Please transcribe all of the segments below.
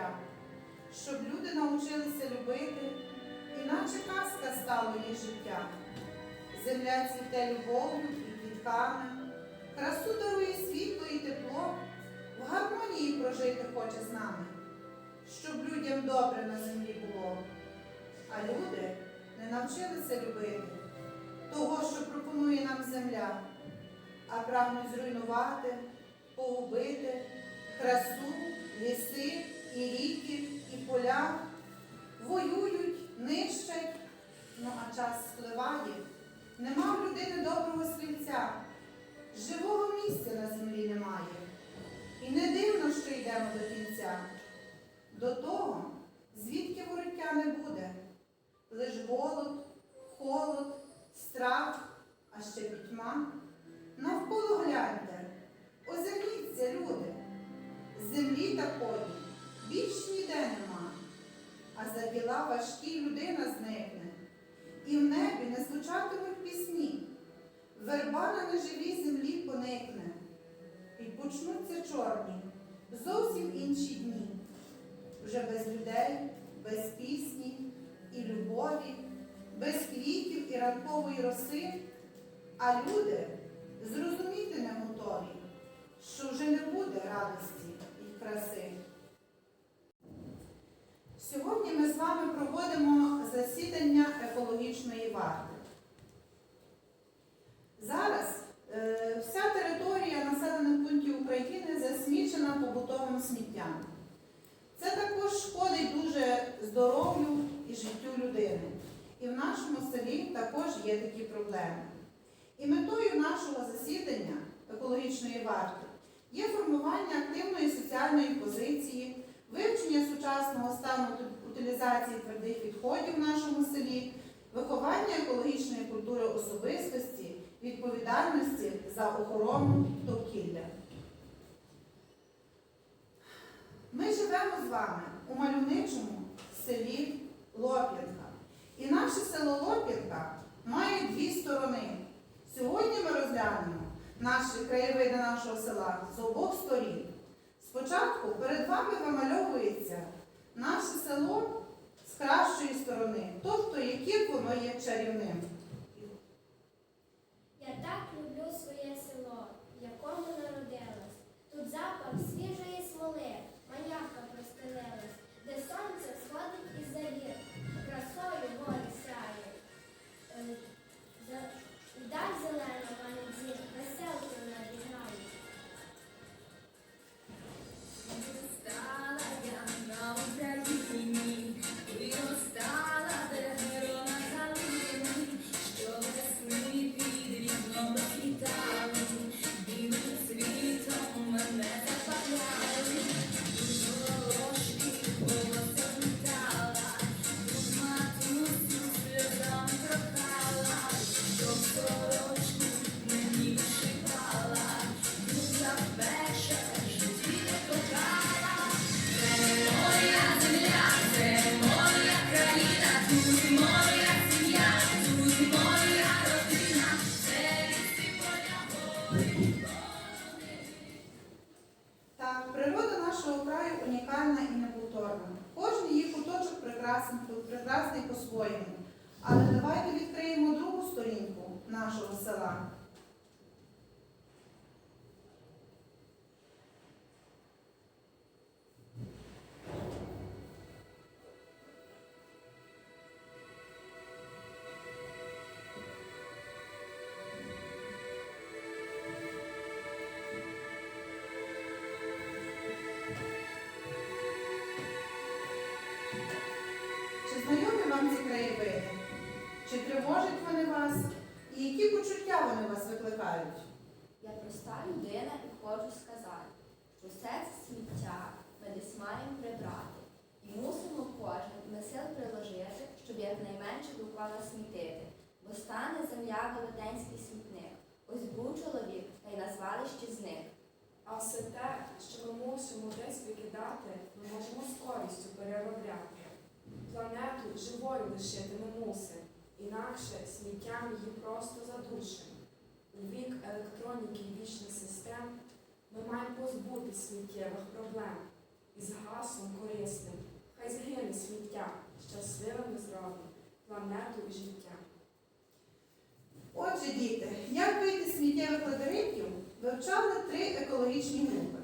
життя, щоб люди навчилися любити, іначе казка стала їх життя. Земля цвіте любов'ю і квітками, красу дарує світло і тепло, в гармонії прожити хоче з нами, щоб людям добре на землі було. А люди не навчилися любити того, що пропонує нам земля, а прагнуть зруйнувати, погубити красу, ліси і ріки, і поля, воюють, нищать, ну а час спливає. Нема в людини доброго слівця, живого місця на землі немає. І не дивно, що йдемо до кінця. До того, звідки вороття не буде, лиш голод, холод, страх, а ще пітьма. Навколо гляньте, озирніться, люди, землі такої більш ніде нема, а за діла важкі людина зникне, і в небі не звучатимуть пісні, верба на неживій землі поникне, і почнуться чорні, зовсім інші дні, вже без людей, без пісні і любові, без квітів і ранкової роси, а люди зрозуміти не готові, що вже не буде радості і краси. Сьогодні ми з вами проводимо засідання екологічної варти. Зараз е, вся територія населених пунктів України засмічена побутовим сміттям. Це також шкодить дуже здоров'ю і життю людини. І в нашому селі також є такі проблеми. І метою нашого засідання екологічної варти є формування активної соціальної позиції, вивчення сучасного стану утилізації твердих відходів в нашому селі, виховання екологічної культури особистості, відповідальності за охорону довкілля. Ми живемо з вами у мальовничому селі Лоп'янка. І наше село Лоп'янка має дві сторони. Сьогодні ми розглянемо наші краєвиди нашого села з обох сторін. Спочатку перед вами вимальовується наше село з кращої сторони, тобто яким воно є чарівним. Мусимо десь викидати, ми можемо з користю переробляти. Планету живою лишити ми мусимо, інакше сміттям її просто задушимо. У вік електроніки і вічних систем ми маємо позбутись сміттєвих проблем. із гаслом корисним. Хай згине сміття, щасливим зробимо планету і життя. Отже, діти, як вийти з сміттєвих лабіринтів, вивчали три екологічні групи.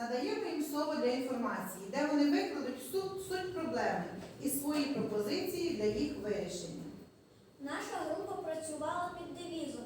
Надаємо їм слово для інформації, де вони викладуть суть, суть проблеми і свої пропозиції для їх вирішення. Наша група працювала під девізом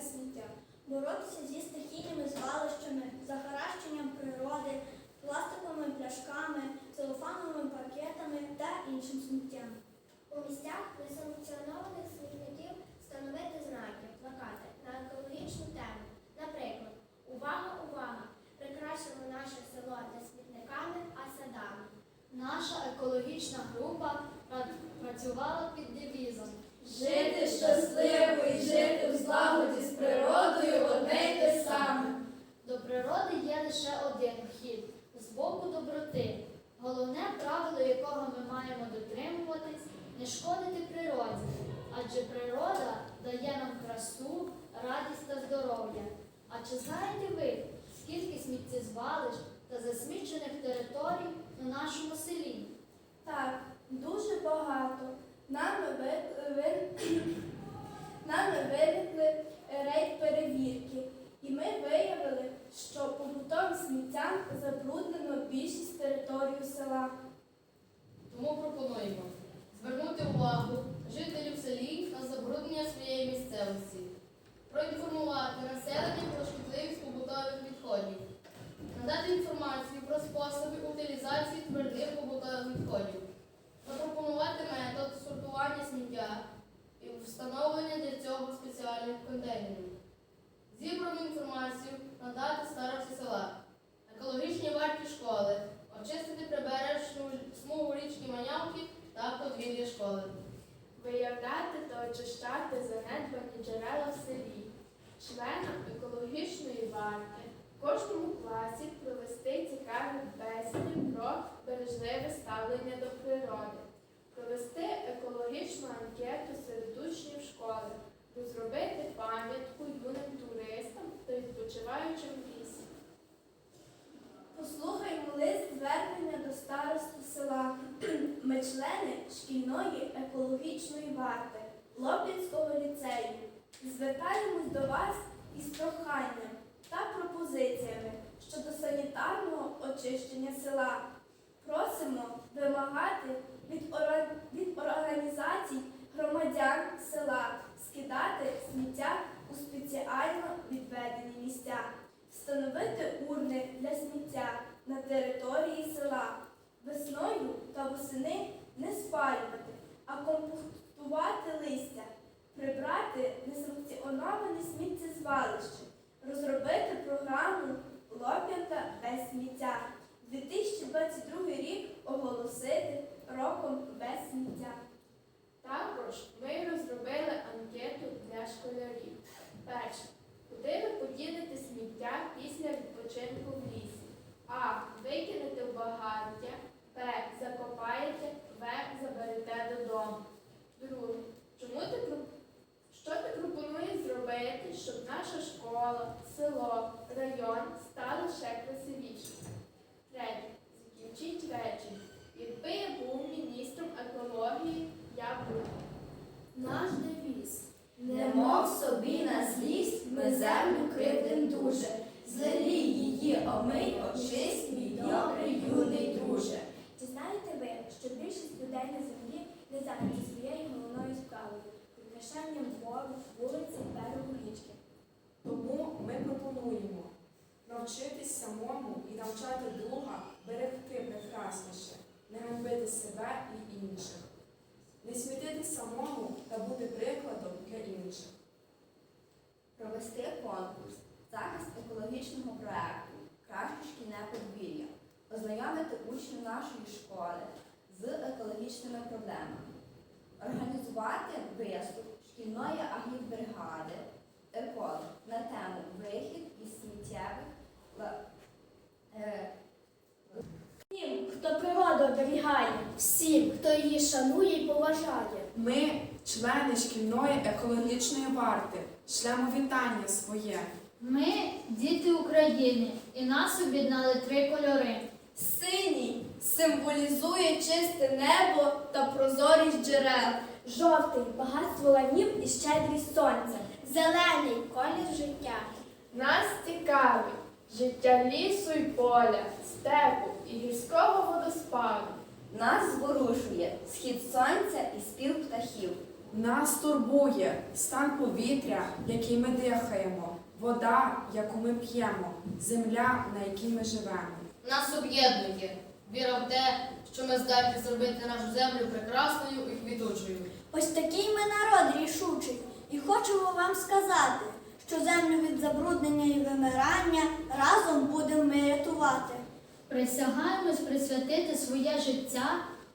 сміття. Боротися зі стихійними звалищами, захаращенням природи, пластиковими пляшками, целофановими пакетами та іншим сміттям. У місцях несанкціонованих смітників встановити знаки, плакати на екологічну тему. Наприклад, увага, увага! Прикрасимо наше село не смітниками, а садами. Наша екологічна група працювала під девізом Жити щасливо і жити в злагоді природи є лише один вхід з боку доброти. Головне правило, якого ми маємо дотримуватись, не шкодити природі, адже природа дає нам красу, радість та здоров'я. А чи знаєте ви, скільки сміттєзвалищ та засмічених територій на нашому селі? Так, дуже багато. Нами, ви, ви, нами виникли рейд перевірки, і ми виявили, що побутовим сміттям забруднено більшість територію села. Тому пропонуємо звернути увагу жителів селі на забруднення своєї місцевості, проінформувати населення про шкідливість побутових відходів, надати інформацію про способи утилізації твердих побутових відходів, запропонувати метод сортування сміття і встановлення для цього спеціальних контейнерів. Зібрану інформацію надати старості села, екологічні варті школи, очистити прибережну смугу річки Манявки та подвір'я школи. Виявляти та очищати занедбані джерела в селі. Членам екологічної варти кожному класі провести цікаві бесіди про бережливе ставлення до природи, провести екологічну анкету серед учнів школи, розробити пам'ятку юним туристам та відпочиваючим лісі. Послухаймо лист звернення до старости села. Ми члени шкільної екологічної варти Лоб'янського ліцею. Звертаємось до вас із проханням та пропозиціями щодо санітарного очищення села. Просимо вимагати від, ора- від організацій громадян села скидати сміття у спеціально відведені місця, встановити урни для сміття на території села, весною та восени не спалювати, а компостувати листя, прибрати несанкціоноване сміттєзвалище, розробити програму Лоб'янка без сміття. 2022 рік оголосити роком без сміття. Також ми розробили анкету для школярів. Перше. Куди ви поділите сміття після відпочинку в лісі? А. Викинете в багаття. Б. Закопаєте. В. Заберете додому. Друге. Чому ти що ти пропонуєш зробити, щоб наша школа, село, район стали ще красивішими? Третє. Закінчіть речення. Якби я був міністром екології, я був. Наш девіз. Немов собі на злість ми землю кривдим дуже, злелі її омий, очисть, мій добрий юний друже. Чи знаєте ви, що більшість людей на землі не зайняті своєю головною справою, прикрашанням двору, вулиці, берегу річки? Тому ми пропонуємо навчитись самому і навчати друга берегти прекрасніше, не робити себе і інших не смітити самому та бути прикладом для інших. Провести конкурс, захист екологічного проекту, краще шкільне подвір'я, ознайомити учнів нашої школи з екологічними проблемами, організувати виступ шкільної агітбригади еколог на тему вихід із сміттєвих е, хто природу оберігає, Всім, хто її шанує і поважає. Ми, члени шкільної екологічної варти, шлемо вітання своє. Ми діти України, і нас об'єднали три кольори. Синій символізує чисте небо та прозорість джерел. жовтий багатство ланів і щедрість сонця. Зелений колір життя. Нас цікавить життя лісу і поля, степу і гірського водоспаду. нас зворушує схід сонця і спів птахів. Нас турбує стан повітря, який ми дихаємо, вода, яку ми п'ємо, земля, на якій ми живемо. Нас об'єднує віра в те, що ми здатні зробити нашу землю прекрасною і квітучою. Ось такий ми народ рішучий, і хочемо вам сказати, що землю від забруднення і вимирання разом будемо ми рятувати. Присягаємось присвятити своє життя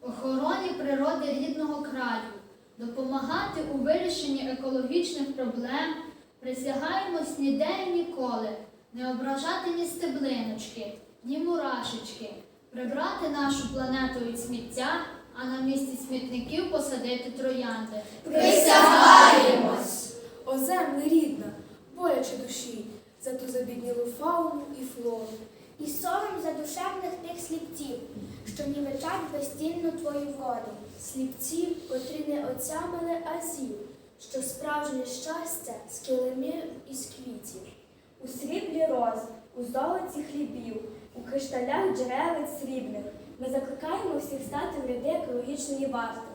охороні природи рідного краю, допомагати у вирішенні екологічних проблем, присягаємось ніде і ніколи, не ображати ні стеблиночки, ні мурашечки, прибрати нашу планету від сміття, а на місці смітників посадити троянди. Присягаємось! О земле рідна, боляче душі, за ту забіднілу фауну і флору. І сором за душевних тих сліпців, що нівечать безцінну твою воду. Сліпці, котрі не отямили азів, що справжнє щастя з килимів і з квітів. У сріблі роз, у золоті хлібів, у кришталях джерелець срібних. Ми закликаємо всіх стати в ряди екологічної варти.